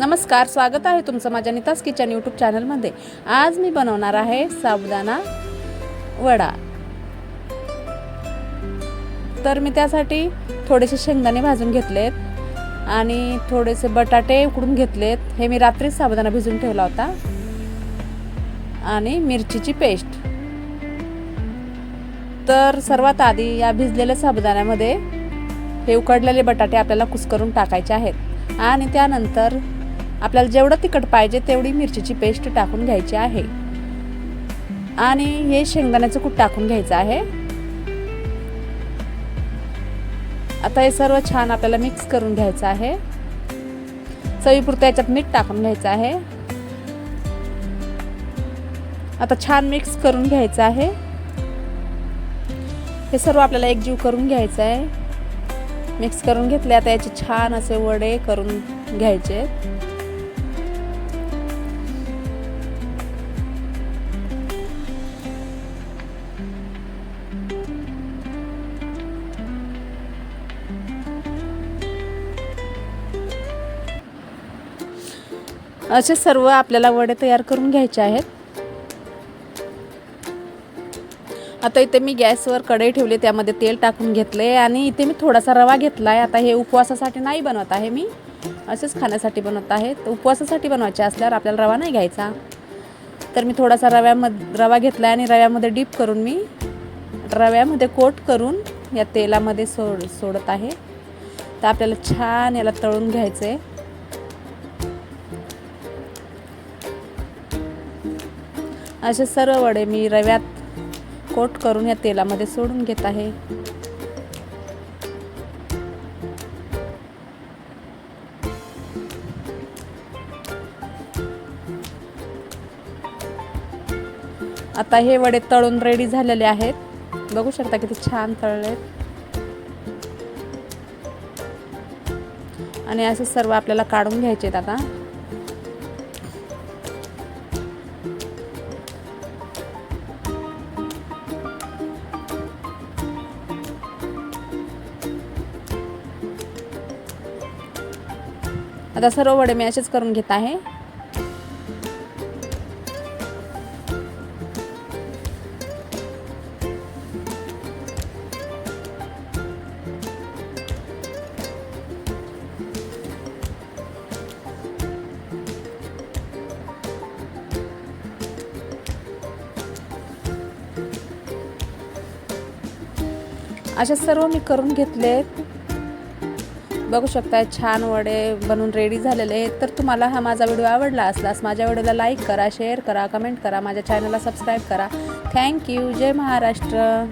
नमस्कार स्वागत आहे तुमचं माझ्या नितास किचन यूट्यूब चॅनलमध्ये. आज मी बनवणार आहे साबुदाणा वडा. तर मी त्यासाठी थोडेसे शेंगदाणे भाजून घेतलेत आणि थोडेसे बटाटे उकडून घेतलेत. हे मी रात्रीच साबुदाणा भिजून ठेवला होता. आणि मिरचीची पेस्ट. तर सर्वात आधी या भिजलेल्या साबुदाण्यामध्ये हे उकडलेले बटाटे आपल्याला कुस्करून टाकायचे आहेत. आणि त्यानंतर आपल्याला जेवढं तिखट पाहिजे तेवढी मिरचीची पेस्ट टाकून घ्यायची आहे. आणि हे शेंगदाण्याचं कूट टाकून घ्यायचं आहे. आता हे सर्व छान आपल्याला मिक्स करून घ्यायचं आहे. चवीपुरतं याच्यात मीठ टाकून घ्यायचं आहे. आता छान मिक्स करून घ्यायचं आहे. हे सर्व आपल्याला एकजीव करून घ्यायचं आहे. मिक्स करून घेतले आता याचे छान असे वडे करून घ्यायचे. असे सर्व आपल्याला वडे तयार करून घ्यायचे आहेत. आता इथे मी गॅसवर कढई ठेवली त्यामध्ये तेल टाकून घेतले आणि इथे मी थोडासा रवा घेतला आहे आता हे उपवासासाठी नाही बनवत आहे मी. असेच खाण्यासाठी बनवत आहे. तर उपवासासाठी बनवायचे असल्यावर आपल्याला रवा नाही घ्यायचा. तर मी थोडासा रव्यामध्ये रवा घेतला आहे आणि रव्यामध्ये डीप करून मी रव्यामध्ये कोट करून या तेलामध्ये सोड सोडत आहे. तर आपल्याला छान याला तळून घ्यायचं आहे असे सर्व वडे मी रव्यात कोट करून या तेलामध्ये सोडून घेत आहे. आता हे वडे तळून रेडी झालेले आहेत. बघू शकता किती छान तळले. आणि असे सर्व आपल्याला काढून घ्यायचे आहेत आता. आता सर्व वडे मी असेच करून घेत आहे. असे सर्व मी करून घेतले बघू शकता छान वडे बनून रेडी झालेले आहेत. तर तुम्हाला हा माझा व्हिडिओ आवडला असल्यास माझ्या व्हिडिओला लाईक करा शेअर करा कमेंट करा माझ्या चॅनलला सबस्क्राईब करा. थँक्यू जय महाराष्ट्र.